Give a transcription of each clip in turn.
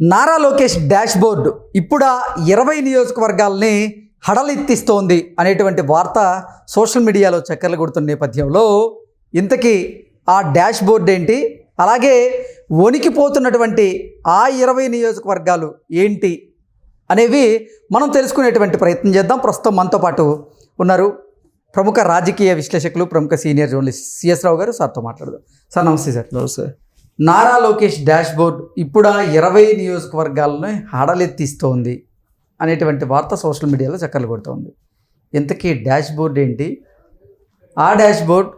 Nara Lokesh dash board ఇప్పుడు ఇరవై నియోజకవర్గాల్ని హడలెత్తిస్తోంది అనేటువంటి వార్త సోషల్ మీడియాలో చక్కర్లు కొడుతున్న నేపథ్యంలో ఇంతకీ ఆ డాష్ బోర్డు ఏంటి? అలాగే వణికిపోతున్నటువంటి ఆ ఇరవై నియోజకవర్గాలు ఏంటి అనేవి మనం తెలుసుకునేటువంటి ప్రయత్నం చేద్దాం. ప్రస్తుతం మనతో పాటు ఉన్నారు ప్రముఖ రాజకీయ విశ్లేషకులు ప్రముఖ సీనియర్ జర్నలిస్ట్ సిఎస్ రావు గారు. సార్తో మాట్లాడదాం. సార్ నమస్తే సార్. నమస్తే. నారా లోకేష్ డాష్ బోర్డ్ ఇప్పుడు ఆ ఇరవై నియోజకవర్గాలను హడలెత్తిస్తోంది అనేటువంటి వార్త సోషల్ మీడియాలో చక్కర్లు కొడుతోంది. ఇంతకీ డాష్ బోర్డ్ ఏంటి? ఆ డాష్ బోర్డ్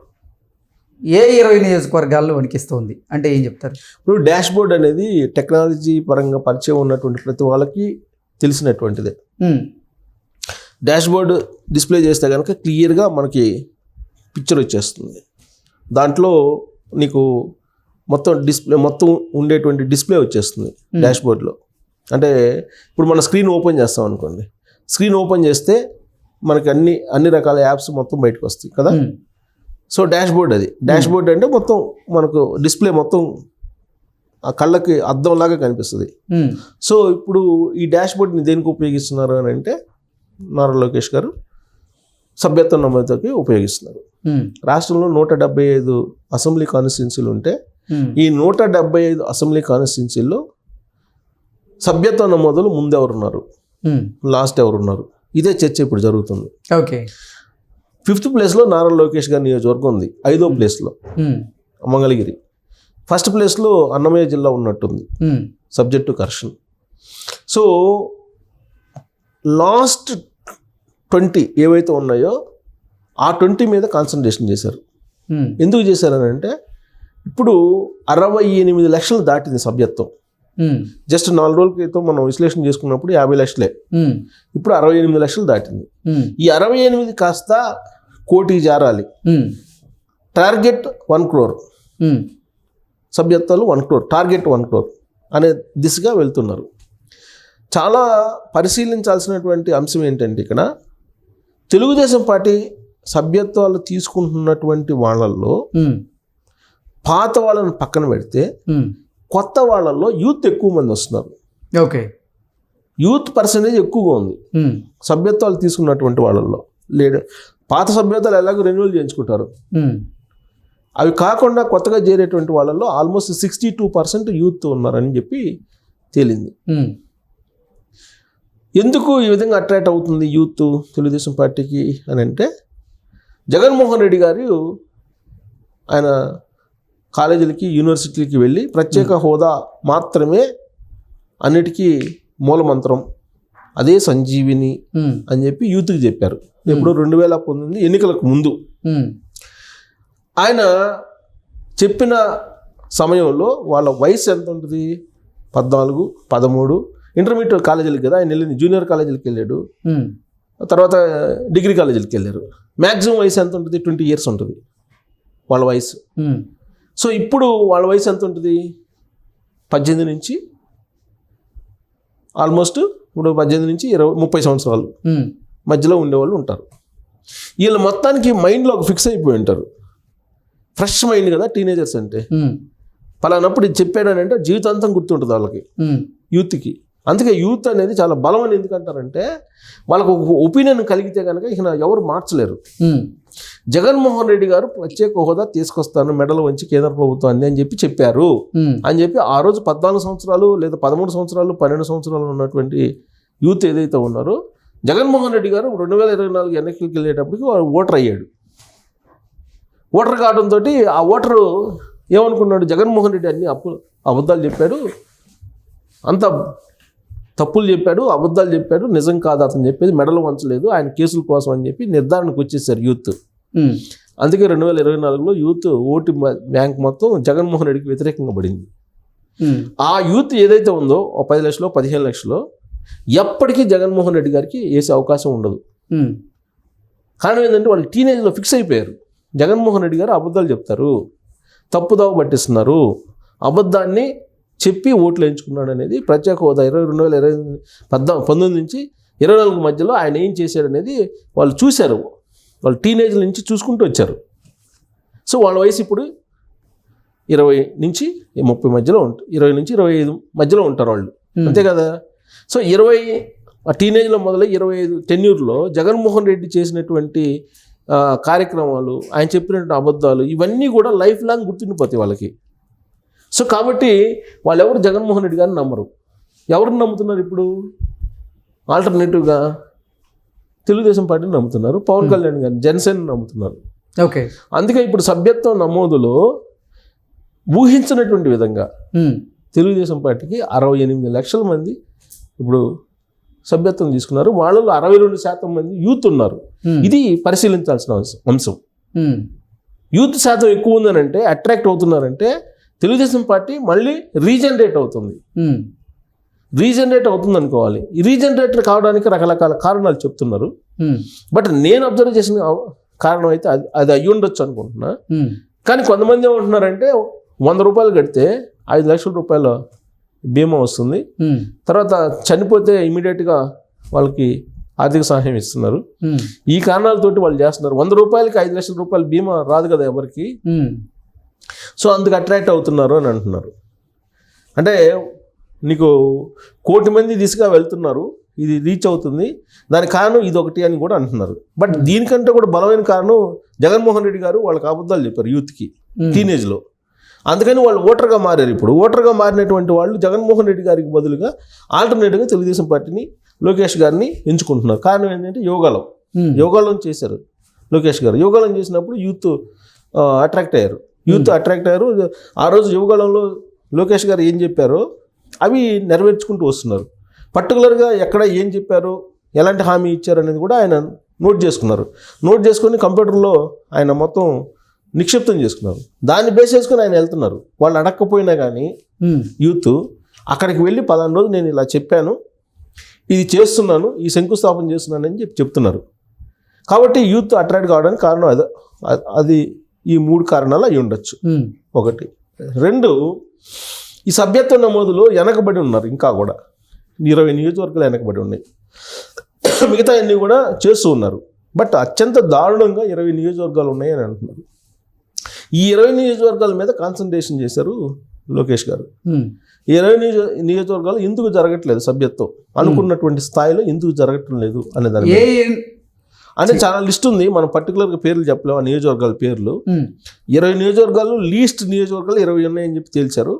ఏ ఇరవై నియోజకవర్గాల్లో వణికిస్తోంది? అంటే ఏం చెప్తారు? ఇప్పుడు డాష్ బోర్డ్ అనేది టెక్నాలజీ పరంగా పరిచయం ఉన్నటువంటి ప్రతి వాళ్ళకి తెలిసినటువంటిదే. ఉమ్, డాష్ బోర్డ్ డిస్ప్లే చేస్తే కనుక క్లియర్గా మనకి పిక్చర్ వచ్చేస్తుంది. దాంట్లో నీకు మొత్తం డిస్ప్లే మొత్తం ఉండేటువంటి డిస్ప్లే వచ్చేస్తుంది డాష్ బోర్డ్లో అంటే ఇప్పుడు మన స్క్రీన్ ఓపెన్ చేస్తాం అనుకోండి. స్క్రీన్ ఓపెన్ చేస్తే మనకి అన్ని అన్ని రకాల యాప్స్ మొత్తం బయటకు వస్తాయి కదా? ఉమ్, సో డాష్ బోర్డ్ అది. డాష్ బోర్డ్ అంటే మొత్తం మనకు డిస్ప్లే మొత్తం ఆ కళ్ళకి అద్దంలాగా కనిపిస్తుంది. సో ఇప్పుడు ఈ డాష్ బోర్డ్ని దేనికి ఉపయోగిస్తున్నారు అని అంటే నారా లోకేష్ గారు సభ్యత్వ నమోదుకి ఉపయోగిస్తున్నారు. రాష్ట్రంలో నూట డెబ్బై ఐదు అసెంబ్లీ కాన్స్టిట్యున్సీలు ఉంటే ఈ నూట డెబ్బై ఐదు అసెంబ్లీ కాన్స్టిట్యున్సీల్లో సభ్యత్వ నమోదులు ముందెవరున్నారు? ఉమ్, లాస్ట్ ఎవరున్నారు? ఇదే చర్చ ఇప్పుడు జరుగుతుంది. ఓకే ఫిఫ్త్ ప్లేస్లో నారా లోకేష్ గారి నియోజకవర్గం ఉంది ఐదో ప్లేస్లో. ఉమ్, మంగళగిరి. ఫస్ట్ ప్లేస్లో అన్నమయ్య జిల్లా ఉన్నట్టుంది subject to correction so last twenty ఏవైతే ఉన్నాయో ఆ ట్వంటీ మీద కాన్సన్ట్రేషన్ చేశారు. ఎందుకు చేశారని అంటే ఇప్పుడు అరవై ఎనిమిది లక్షలు దాటింది సభ్యత్వం. జస్ట్ నాలుగు రోజుల క్రితం మనం విశ్లేషణ చేసుకున్నప్పుడు యాభై లక్షలే. ఇప్పుడు అరవై ఎనిమిది లక్షలు దాటింది. ఈ అరవై ఎనిమిది కాస్త కోటి జారాలి. Target one crore. సభ్యత్వాలు one crore. Target one crore అనే దిశగా వెళ్తున్నారు. చాలా పరిశీలించాల్సినటువంటి అంశం ఏంటంటే ఇక్కడ తెలుగుదేశం పార్టీ సభ్యత్వాలు తీసుకుంటున్నటువంటి వాళ్ళల్లో పాత వాళ్ళని పక్కన పెడితే కొత్త వాళ్ళల్లో యూత్ ఎక్కువ మంది వస్తున్నారు. ఓకే. యూత్ పర్సంటేజ్ ఎక్కువగా ఉంది. సభ్యత్వాలు తీసుకున్నటువంటి వాళ్ళల్లో. లేడు పాత సభ్యత్వాలు ఎలాగో రెన్యువల్ చేయించుకుంటారు. అవి కాకుండా కొత్తగా చేరేటువంటి వాళ్ళల్లో almost sixty two percent youth ఉన్నారని చెప్పి తేలింది. ఎందుకు ఈ విధంగా అట్రాక్ట్ అవుతుంది యూత్ తెలుగుదేశం పార్టీకి అని అంటే జగన్మోహన్ రెడ్డి గారు ఆయన కాలేజీలకి యూనివర్సిటీలకి వెళ్ళి ప్రత్యేక హోదా మాత్రమే అన్నిటికీ మూలమంత్రం. అదే సంజీవిని అని చెప్పి యూత్కి చెప్పారు. ఎప్పుడు రెండు వేల పంతొమ్మిది ఎన్నికలకు ముందు. ఆయన చెప్పిన సమయంలో వాళ్ళ వయసు ఎంత ఉంటుంది? పద్నాలుగు పదమూడు. ఇంటర్మీడియట్ కాలేజీలకి కదా ఆయన వెళ్ళింది. జూనియర్ కాలేజీలకి వెళ్ళాడు. తర్వాత డిగ్రీ కాలేజీలకి వెళ్ళారు. మ్యాక్సిమం వయసు ఎంత ఉంటుంది? ట్వంటీ ఇయర్స్ ఉంటుంది వాళ్ళ వయసు. సో ఇప్పుడు వాళ్ళ వయసు ఎంత ఉంటుంది? పద్దెనిమిది నుంచి ఆల్మోస్ట్ ఇప్పుడు పద్దెనిమిది నుంచి ఇరవై ముప్పై సంవత్సరాలు. మధ్యలో ఉండేవాళ్ళు ఉంటారు. వీళ్ళు మొత్తానికి మైండ్లో ఒక ఫిక్స్ అయిపోయి ఉంటారు. ఫ్రెష్ మైండ్ కదా టీనేజర్స్ అంటే. పలానప్పుడు ఇది చెప్పాడనంటే జీవితాంతం గుర్తుంటుంది వాళ్ళకి. యూత్కి. అందుకే యూత్ అనేది చాలా బలం అని ఎందుకంటారంటే వాళ్ళకు ఒక ఒపీనియన్ కలిగితే కనుక ఇక ఎవరు మార్చలేరు. జగన్మోహన్ రెడ్డి గారు ప్రత్యేక హోదా తీసుకొస్తాను మెడలు వంచి కేంద్ర ప్రభుత్వాన్ని అని చెప్పి చెప్పారు. అని చెప్పి ఆ రోజు పద్నాలుగు సంవత్సరాలు లేదా పదమూడు సంవత్సరాలు పన్నెండు సంవత్సరాలు ఉన్నటువంటి యూత్ ఏదైతే ఉన్నారో జగన్మోహన్ రెడ్డి గారు రెండు వేల ఇరవై నాలుగు ఎన్నికలకు వెళ్ళేటప్పటికి ఓటర్ అయ్యాడు. ఓటర్ కావడంతో ఆ ఓటరు ఏమనుకున్నాడు? జగన్మోహన్ రెడ్డి అన్ని అప్పు అబద్ధాలు చెప్పాడు. అంత తప్పులు చెప్పాడు అబద్ధాలు చెప్పాడు నిజం కాదు అతను చెప్పేది మెడలు వంచలేదు ఆయన కేసుల కోసం అని చెప్పి నిర్ధారణకు వచ్చేసారు యూత్. అందుకే రెండు వేల ఇరవై నాలుగులో యూత్ ఓటు బ్యాంక్ మొత్తం జగన్మోహన్ రెడ్డికి వ్యతిరేకంగా పడింది. ఆ యూత్ ఏదైతే ఉందో పది లక్షలు పదిహేను లక్షలు ఎప్పటికీ జగన్మోహన్ రెడ్డి గారికి వేసే అవకాశం ఉండదు. కారణం ఏంటంటే వాళ్ళు టీనేజ్లో ఫిక్స్ అయిపోయారు. జగన్మోహన్ రెడ్డి గారు అబద్ధాలు చెప్తారు తప్పుదావ పట్టిస్తున్నారు అబద్ధాన్ని చెప్పి ఓట్లు వేయించుకున్నాడు అనేది ప్రత్యేక హోదా. ఇరవై రెండు వేల ఇరవై పద్నా పంతొమ్మిది నుంచి ఇరవై నాలుగు మధ్యలో ఆయన ఏం చేశాడు అనేది వాళ్ళు చూశారు. వాళ్ళు టీనేజ్ నుంచి చూసుకుంటూ వచ్చారు. సో వాళ్ళ వయసు ఇప్పుడు ఇరవై నుంచి ముప్పై మధ్యలో ఉంటుంది ఇరవై నుంచి ఇరవై ఐదు మధ్యలో ఉంటారు వాళ్ళు. అంతే కదా? సో ఇరవై ఆ టీనేజ్లో మొదలై ఇరవై ఐదు టెన్యూర్లో జగన్మోహన్ రెడ్డి చేసినటువంటి కార్యక్రమాలు ఆయన చెప్పినటువంటి అబద్ధాలు ఇవన్నీ కూడా లైఫ్ లాంగ్ గుర్తుండిపోతాయి వాళ్ళకి. సో కాబట్టి వాళ్ళు ఎవరు జగన్మోహన్ రెడ్డి గారిని నమ్మరు. ఎవరిని నమ్ముతున్నారు ఇప్పుడు? ఆల్టర్నేటివ్గా తెలుగుదేశం పార్టీని నమ్ముతున్నారు పవన్ కళ్యాణ్ గారిని జనసేన నమ్ముతున్నారు. ఓకే. అందుకే ఇప్పుడు సభ్యత్వం నమోదులో ఊహించినటువంటి విధంగా తెలుగుదేశం పార్టీకి అరవై ఎనిమిది లక్షల మంది ఇప్పుడు సభ్యత్వం తీసుకున్నారు. వాళ్ళలో అరవై రెండు శాతం మంది యూత్ ఉన్నారు. ఇది పరిశీలించాల్సిన అంశం- యూత్ శాతం ఎక్కువ ఉందనంటే అట్రాక్ట్ అవుతున్నారంటే తెలుగుదేశం పార్టీ మళ్ళీ రీజనరేట్ అవుతుంది. రీజనరేట్ అవుతుంది అనుకోవాలి ఈ రీజనరేటర్ కావడానికి రకరకాల కారణాలు చెప్తున్నారు. బట్ నేను అబ్జర్వ్ చేసిన కారణం అయితే అది అది అయ్యి ఉండొచ్చు అనుకుంటున్నా. కానీ కొంతమంది ఏమంటున్నారంటే వంద రూపాయలు కడితే ఐదు లక్షల రూపాయల బీమా వస్తుంది. తర్వాత చనిపోతే ఇమీడియట్గా వాళ్ళకి ఆర్థిక సహాయం ఇస్తున్నారు. ఈ కారణాలతోటి వాళ్ళు చేస్తున్నారు. వంద రూపాయలకి ఐదు లక్షల రూపాయల బీమా రాదు కదా ఎవరికి? సో అందుకు అట్రాక్ట్ అవుతున్నారు అని అంటున్నారు. అంటే నీకు కోటి మంది దిశగా వెళ్తున్నారు ఇది రీచ్ అవుతుంది దానికి కారణం ఇది ఒకటి అని కూడా అంటున్నారు. బట్ దీనికంటే కూడా బలమైన కారణం జగన్మోహన్ రెడ్డి గారు వాళ్ళకి అబద్ధాలు చెప్పారు యూత్కి ఉమ్, టీనేజ్లో. అందుకని వాళ్ళు ఓటర్గా మారారు ఇప్పుడు. ఓటర్గా మారినటువంటి వాళ్ళు జగన్మోహన్ రెడ్డి గారికి బదులుగా ఆల్టర్నేటివ్గా తెలుగుదేశం పార్టీని లోకేష్ గారిని ఎంచుకుంటున్నారు. కారణం ఏంటంటే యోగాలో. ఉమ్, యోగాలం చేశారు లోకేష్ గారు. యోగాలం చేసినప్పుడు యూత్ అట్రాక్ట్ అయ్యారు. యూత్ అట్రాక్ట్ అయ్యారు. ఆ రోజు యోగాలంలో లోకేష్ గారు ఏం చెప్పారో అవి నెరవేర్చుకుంటూ వస్తున్నారు. పర్టికులర్గా ఎక్కడ ఏం చెప్పారో ఎలాంటి హామీ ఇచ్చారు అనేది కూడా ఆయన నోట్ చేసుకున్నారు. నోట్ చేసుకొని కంప్యూటర్లో ఆయన మొత్తం నిక్షిప్తం చేసుకున్నారు. దాన్ని బేస్ చేసుకుని ఆయన వెళ్తున్నారు. వాళ్ళు అడగకపోయినా కానీ యూత్ అక్కడికి వెళ్ళి పలానా రోజు నేను ఇలా చెప్పాను ఇది చేస్తున్నాను ఈ శంకుస్థాపన చేస్తున్నాను అని చెప్పి చెప్తున్నారు. కాబట్టి యూత్ అట్రాక్ట్ కావడానికి కారణం అది అది ఈ మూడు కారణాలు అయి ఉండొచ్చు. ఒకటి. రెండు ఈ సభ్యత్వ నమోదులో వెనకబడి ఉన్నారు ఇంకా కూడా. ఇరవై నియోజకవర్గాలు వెనకబడి ఉన్నాయి. మిగతా అన్నీ కూడా చేస్తూ ఉన్నారు. బట్ అత్యంత దారుణంగా ఇరవై నియోజకవర్గాలు ఉన్నాయని అంటున్నారు. ఈ ఇరవై నియోజకవర్గాల మీద కాన్సన్ట్రేషన్ చేశారు లోకేష్ గారు. ఇరవై నియోజ నియోజకవర్గాలు ఎందుకు జరగట్లేదు సభ్యత్వం? అనుకున్నటువంటి స్థాయిలో ఎందుకు జరగటం లేదు అనే దాని. అంటే చాలా లిస్ట్ ఉంది. మనం పర్టికులర్గా పేర్లు చెప్పలేము. ఆ నియోజకవర్గాల పేర్లు. ఇరవై నియోజకవర్గాలు లీస్ట్ నియోజకవర్గాలు ఇరవై ఉన్నాయని చెప్పి తేల్చారు.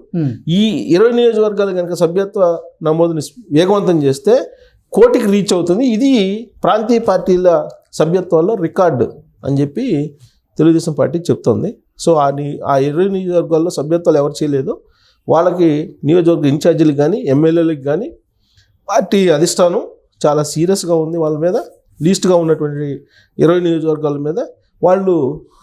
ఈ ఇరవై నియోజకవర్గాలు కనుక సభ్యత్వ నమోదుని వేగవంతం చేస్తే కోటికి రీచ్ అవుతుంది. ఇది ప్రాంతీయ పార్టీల సభ్యత్వాల్లో రికార్డు అని చెప్పి తెలుగుదేశం పార్టీ చెప్తోంది. సో ఆ ఆ ఇరవై నియోజకవర్గాల్లో సభ్యత్వాలు ఎవరు చేయలేదో. వాళ్ళకి నియోజకవర్గ ఇన్ఛార్జీలకు కానీ ఎమ్మెల్యేలకు కానీ పార్టీ అధిష్టానం చాలా సీరియస్గా ఉంది వాళ్ళ మీద. లీస్ట్గా ఉన్నటువంటి ఇరవై నియోజకవర్గాల మీద వాళ్ళు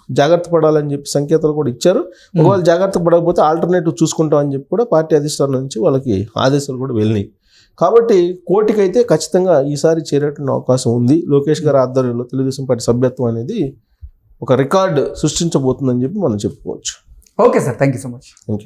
జాగ్రత్త పడాలని చెప్పి సంకేతాలు కూడా ఇచ్చారు. ఒకవేళ జాగ్రత్త పడకపోతే ఆల్టర్నేటివ్ చూసుకుంటామని చెప్పి కూడా పార్టీ అధిష్టానం నుంచి వాళ్ళకి ఆదేశాలు కూడా వెళ్ళినాయి. కాబట్టి కోర్టుకైతే ఖచ్చితంగా ఈసారి చేరేటువంటి అవకాశం ఉంది. లోకేష్ గారి ఆధ్వర్యంలో తెలుగుదేశం పార్టీ సభ్యత్వం అనేది ఒక రికార్డు సృష్టించబోతుందని చెప్పి మనం చెప్పుకోవచ్చు. Okay sir. Thank you so much. Thank you